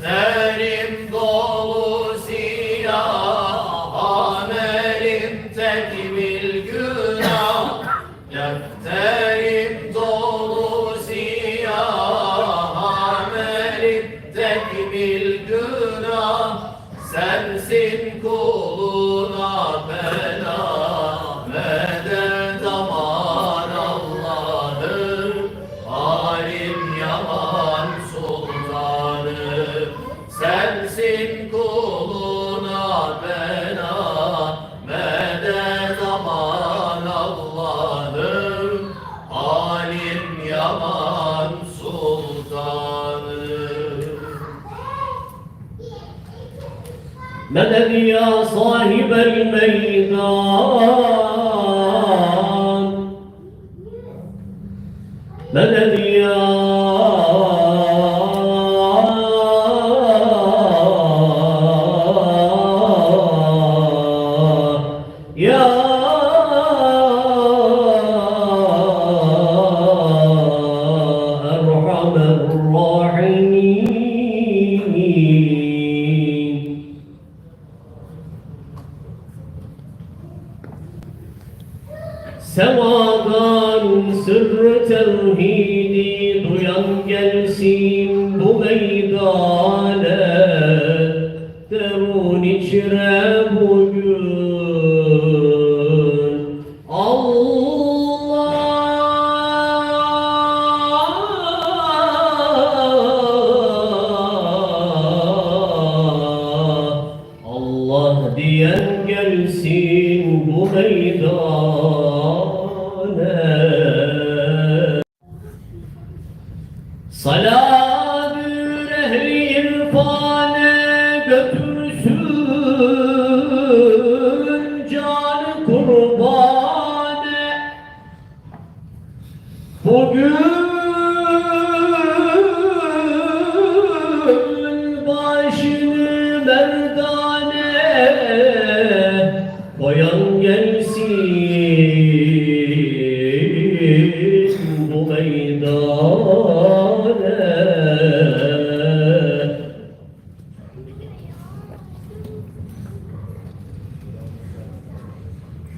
that is مدد يا صاحب الميدان مدد يا Yeah. gelsin bu meydane. Derun içre bugün Allah Allah diyen gelsin bu meydana. സ്വലാ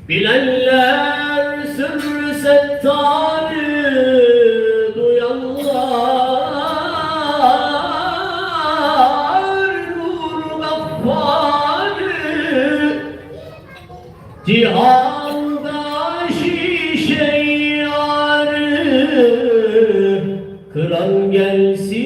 Bilenler sırrı settarı duyanlar nur gaffarı cihanda şişe yarı kıran gelsin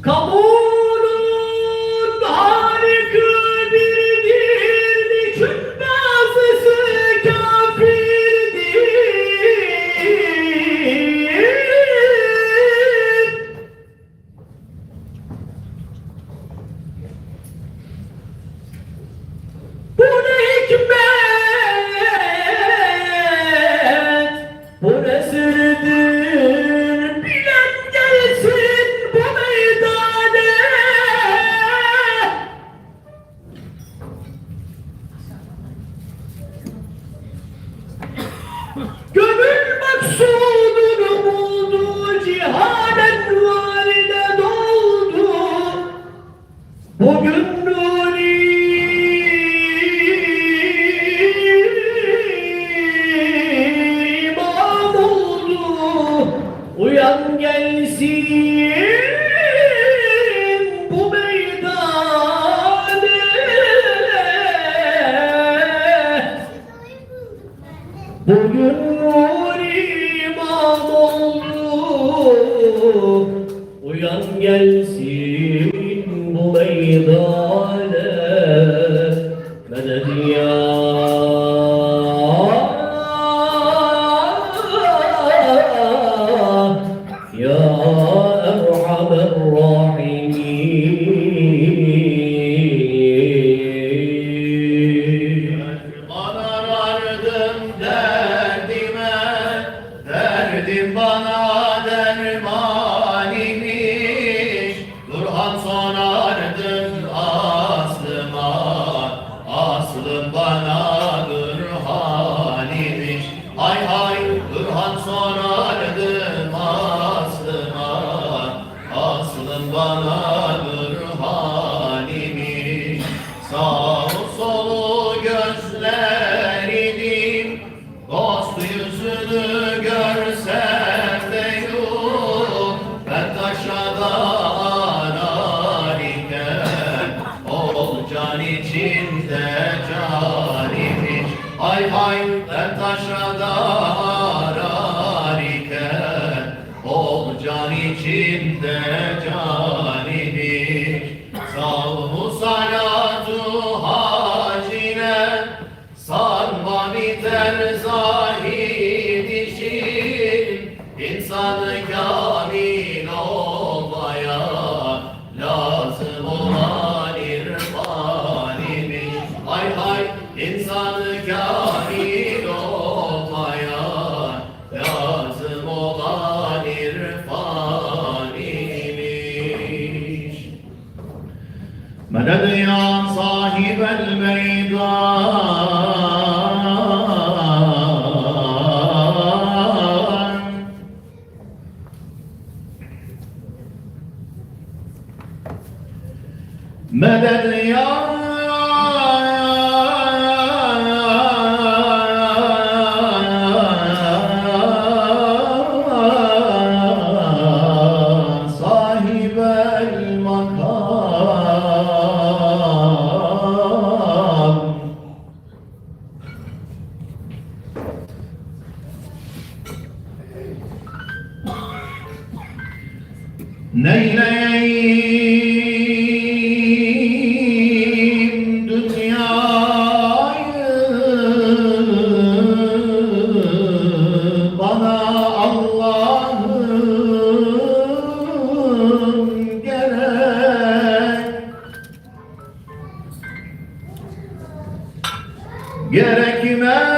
Come on! Bugün nur imam oldu Uyan gelsin bu meydane Medet ya Ya Erhamer Rahim يا صاحب الميدان مدد يا Neyleyim dünyayı? Bana Allah'ım gerek Gerekmez.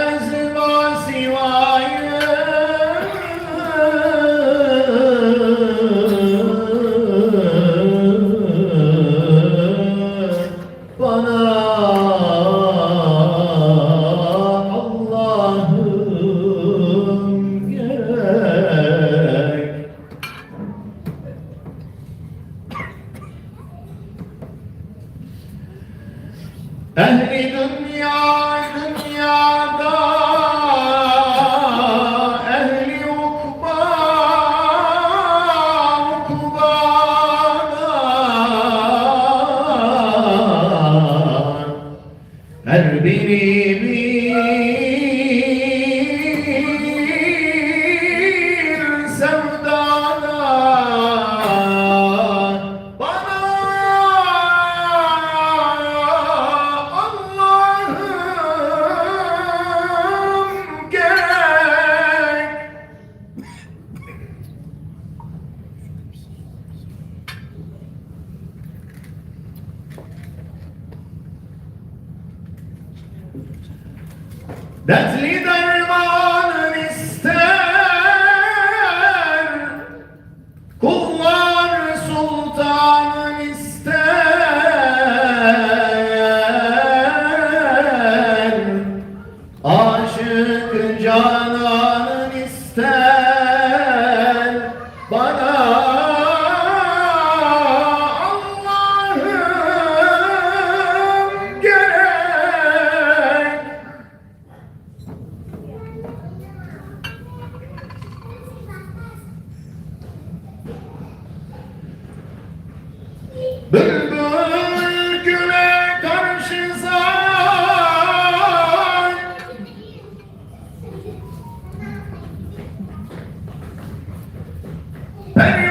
full-time தைரிய